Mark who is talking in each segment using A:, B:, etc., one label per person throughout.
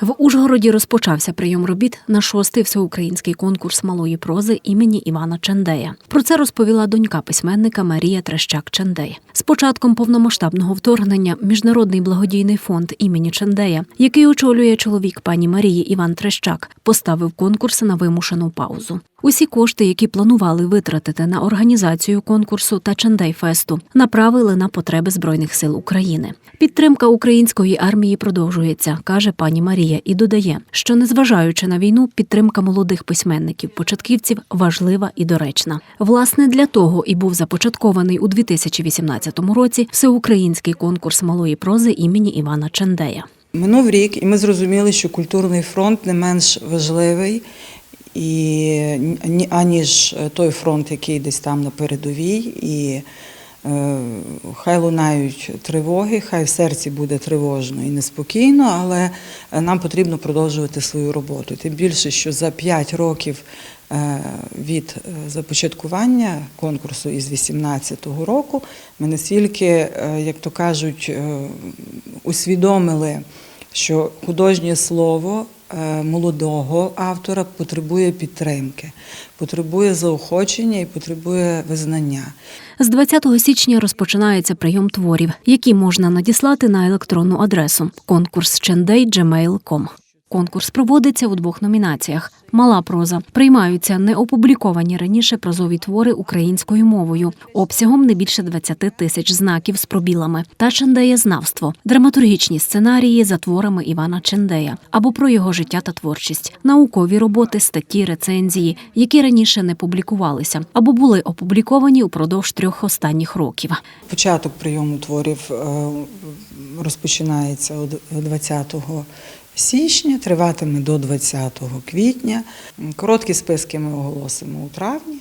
A: В Ужгороді розпочався прийом робіт на шостий всеукраїнський конкурс малої прози імені Івана Чендея. Про це розповіла донька письменника Марія Трещак Чендей. З початком повномасштабного вторгнення Міжнародний благодійний фонд імені Чендея, який очолює чоловік пані Марії Іван Трещак, поставив конкурс на вимушену паузу. Усі кошти, які планували витратити на організацію конкурсу та Чендей-фесту, направили на потреби Збройних сил України. Підтримка української армії продовжується, каже пані Марія, і додає, що незважаючи на війну, підтримка молодих письменників, початківців важлива і доречна. Власне, для того і був започаткований у 2018 році всеукраїнський конкурс малої прози імені Івана Чендея.
B: Минув рік, і ми зрозуміли, що культурний фронт не менш важливий, і, аніж той фронт, який десь там на передовій. І хай лунають тривоги, хай в серці буде тривожно і неспокійно, але е, нам потрібно продовжувати свою роботу. Тим більше, що за 5 років е, від е, започаткування конкурсу із 18-го року ми настільки, е, як то кажуть, е, усвідомили, що художнє слово е, молодого автора потребує підтримки, потребує заохочення і потребує визнання.
A: З 20 січня розпочинається прийом творів, які можна надіслати на електронну адресу конкурс. Конкурс проводиться у двох номінаціях: мала проза приймаються неопубліковані раніше прозові твори українською мовою, обсягом не більше 20 тисяч знаків з пробілами та чендеєзнавство, драматургічні сценарії за творами Івана Чендея або про його життя та творчість, наукові роботи, статті, рецензії, які раніше не публікувалися або були опубліковані упродовж трьох останніх років.
B: Початок прийому творів е, розпочинається од- 20 січня, триватиме до 20 квітня. Короткі списки ми оголосимо у травні,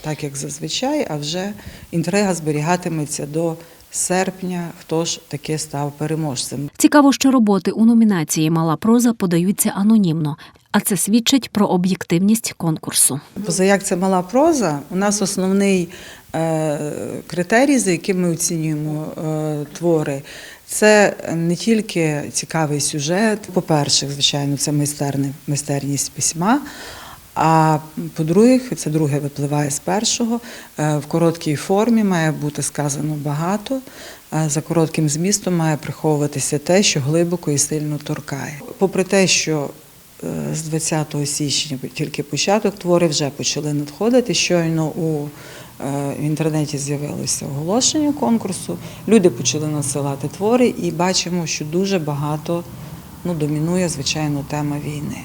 B: так як зазвичай, а вже інтрига зберігатиметься до серпня, хто ж таки став переможцем.
A: Цікаво, що роботи у номінації Мала проза подаються анонімно, а це свідчить про об'єктивність конкурсу.
B: Позаяк це мала проза, у нас основний критерій, за яким ми оцінюємо е, твори, це не тільки цікавий сюжет. По-перше, звичайно, це майстерність письма. А по-друге, це друге випливає з першого. е, В короткій формі має бути сказано багато. е, За коротким змістом має приховуватися те, що глибоко і сильно торкає. Попри те, що Е, з 20 січня тільки початок твори вже почали надходити. Щойно у е, в інтернеті з'явилося оголошення конкурсу. Люди почали надсилати твори, і бачимо, що дуже багато ну, домінує, звичайно, тема війни.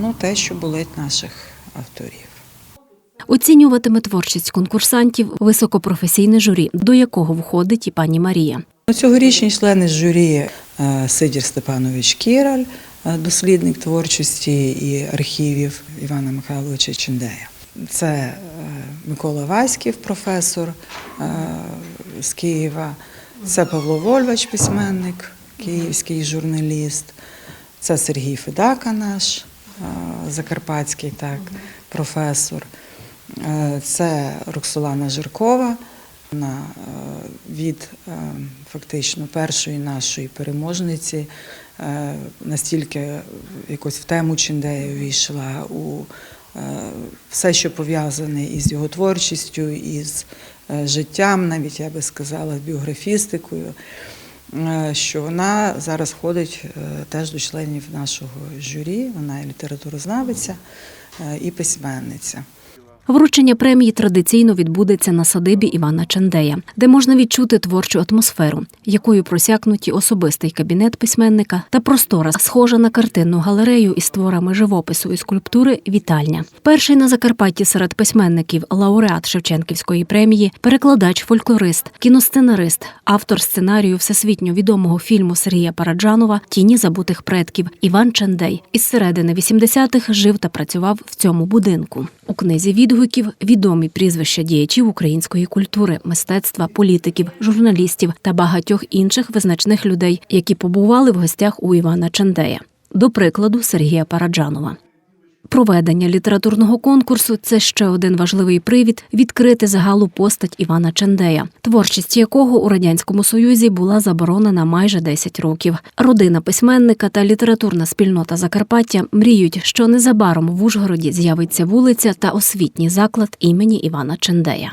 B: Ну, те, що болить наших авторів.
A: Оцінюватиме творчість конкурсантів високопрофесійне журі, до якого входить і пані Марія.
B: Ну, Цьогорічні члени журі е, Сидір Степанович Кіраль, е, дослідник творчості і архівів Івана Михайловича Чендея. Це е, Микола Васьків, професор е, з Києва, це Павло Вольвач, письменник, київський журналіст, це Сергій Федака, наш е, закарпатський так, професор. Це Роксолана Жиркова. Вона від фактично першої нашої переможниці настільки якось в тему Чендея увійшла у все, що пов'язане із його творчістю, із е, життям, навіть я би сказала, біографістикою, е, що вона зараз входить е, теж до членів нашого журі, вона і літературознавиця, е, і письменниця.
A: Вручення премії традиційно відбудеться на садибі Івана Чендея, де можна відчути творчу атмосферу, якою просякнуті особистий кабінет письменника та простора, схожа на картинну галерею із творами живопису і скульптури вітальня. Перший на Закарпатті серед письменників лауреат Шевченківської премії, перекладач, фольклорист, кіносценарист, автор сценарію всесвітньо відомого фільму Сергія Параджанова Тіні забутих предків Іван Чендей із середини 80-х жив та працював в цьому будинку. У книзі відгуків відомі прізвища діячів української культури, мистецтва, політиків, журналістів та багатьох інших визначних людей, які побували в гостях у Івана Чендея. До прикладу, Сергія Параджанова. Проведення літературного конкурсу це ще один важливий привід відкрити загалу постать Івана Чендея, творчість якого у радянському союзі була заборонена майже 10 років. Родина письменника та літературна спільнота Закарпаття мріють, що незабаром в Ужгороді з'явиться вулиця та освітній заклад імені Івана Чендея.